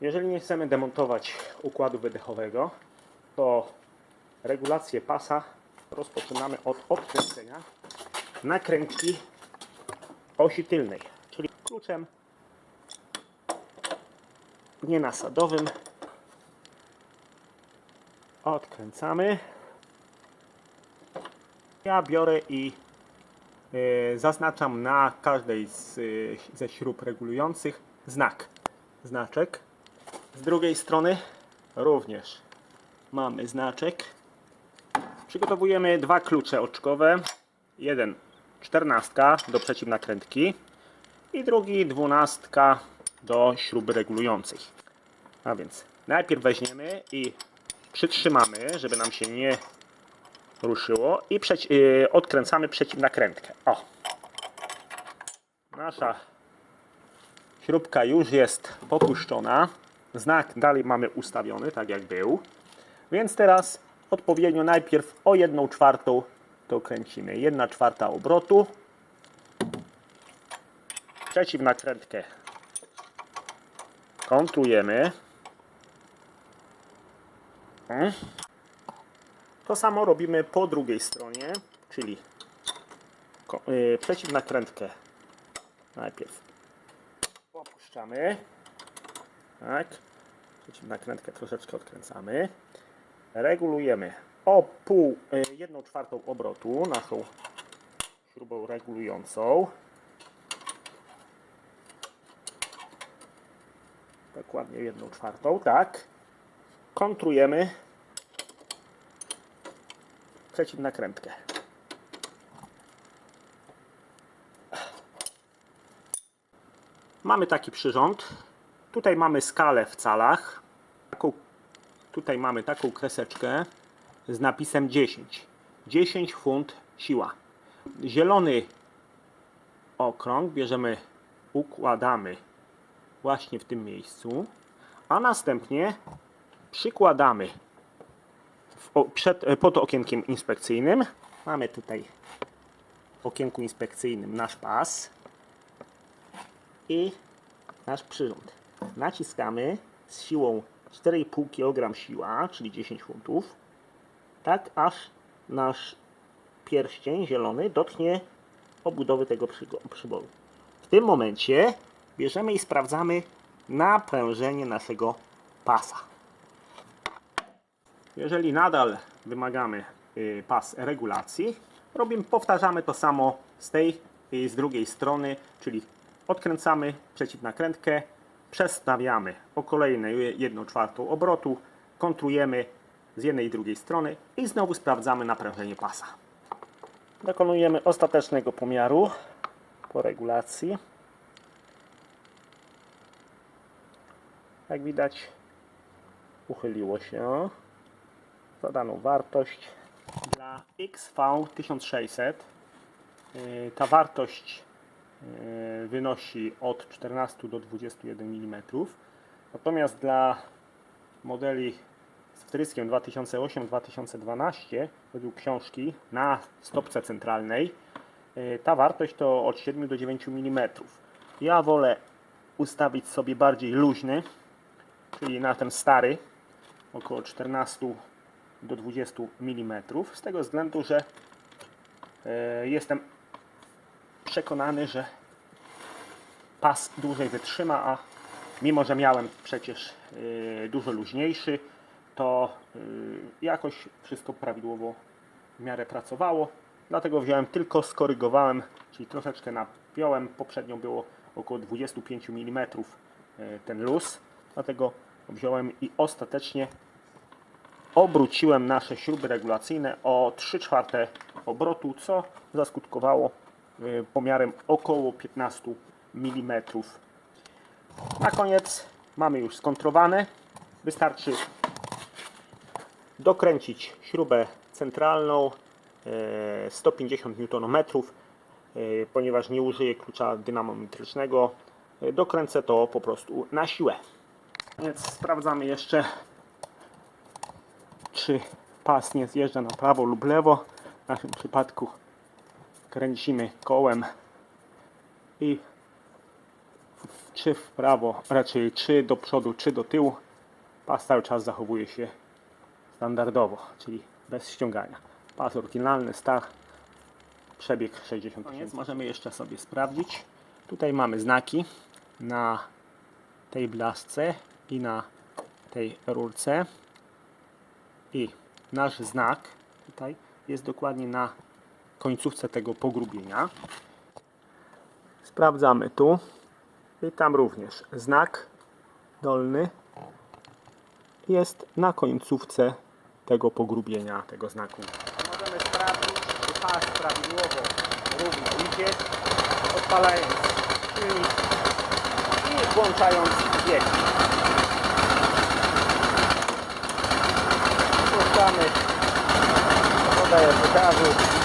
Jeżeli nie chcemy demontować układu wydechowego, to regulację pasa rozpoczynamy od odkręcenia nakrętki osi tylnej, czyli kluczem nienasadowym odkręcamy. Ja biorę i e, zaznaczam na każdej z, e, ze śrub regulujących znak, znaczek. Z drugiej strony również mamy znaczek. Przygotowujemy dwa klucze oczkowe. Jeden czternastka do przeciwnakrętki i drugi dwunastka do śruby regulującej. A więc najpierw weźmiemy i przytrzymamy, żeby nam się nie ruszyło i przeci- yy, odkręcamy przeciwnakrętkę. O! Nasza śrubka już jest popuszczona. Znak dalej mamy ustawiony, tak jak był. Więc teraz odpowiednio najpierw o 1 czwartą to kręcimy. 1 czwarta obrotu. Przeciwnakrętkę kontujemy. Mm. To samo robimy po drugiej stronie, czyli ko- yy, przeciwnakrętkę najpierw opuszczamy. Tak. Przeciwnakrętkę troszeczkę odkręcamy. Regulujemy o pół, yy, jedną czwartą obrotu naszą śrubą regulującą. Dokładnie jedną czwartą, tak. Kontrujemy przeciwnakrętkę. Mamy taki przyrząd. Tutaj mamy skalę w calach. Tutaj mamy taką kreseczkę z napisem 10. 10 funt siła. Zielony okrąg bierzemy, układamy właśnie w tym miejscu, a następnie przykładamy w, przed, e, pod okienkiem inspekcyjnym. Mamy tutaj w okienku inspekcyjnym nasz pas i nasz przyrząd. Naciskamy z siłą 4,5 kg siła, czyli 10 funtów, tak aż nasz pierścień zielony dotknie obudowy tego przyboru. W tym momencie bierzemy i sprawdzamy naprężenie naszego pasa. Jeżeli nadal wymagamy y, pas regulacji, robimy, powtarzamy to samo z tej i z drugiej strony, czyli odkręcamy przeciwnakrętkę, przestawiamy o kolejne 1 czwartą obrotu, kontrujemy z jednej i drugiej strony i znowu sprawdzamy naprężenie pasa. Dokonujemy ostatecznego pomiaru po regulacji. Jak widać, uchyliło się zadaną wartość dla XV 1600. Yy, Ta wartość wynosi od 14 do 21 mm. Natomiast dla modeli z wtryskiem 2008-2012 według książki na stopce centralnej yy, ta wartość to od 7 do 9 mm. Ja wolę ustawić sobie bardziej luźny, czyli na ten stary, około 14 do 20 mm. Z tego względu, że e, jestem przekonany, że pas dłużej wytrzyma, a mimo, że miałem przecież e, dużo luźniejszy, to e, jakoś wszystko prawidłowo w miarę pracowało. Dlatego wziąłem tylko skorygowałem, czyli troszeczkę napiąłem. Poprzednio było około 25 mm e, ten luz. Dlatego wziąłem i ostatecznie obróciłem nasze śruby regulacyjne o 3 czwarte obrotu, co zaskutkowało y, pomiarem około 15 mm. Na koniec mamy już skontrowane. Wystarczy dokręcić śrubę centralną e, 150 Nm, e, ponieważ nie użyję klucza dynamometrycznego. Dokręcę to po prostu na siłę. Więc sprawdzamy jeszcze czy pas nie zjeżdża na prawo lub lewo. W naszym przypadku kręcimy kołem i czy w prawo, raczej czy do przodu, czy do tyłu. Pas cały czas zachowuje się standardowo, czyli bez ściągania. Pas oryginalny, star, przebieg 60 tysięcy. Możemy jeszcze sobie sprawdzić. Tutaj mamy znaki na tej blasce i na tej rurce. I nasz znak tutaj jest dokładnie na końcówce tego pogrubienia. Sprawdzamy tu i tam również znak dolny jest na końcówce tego pogrubienia, tego znaku. Możemy sprawdzić, czy pas prawidłowo równo idzie, odpalając silnik i włączając bieg. Puszczamy, podaję do gazu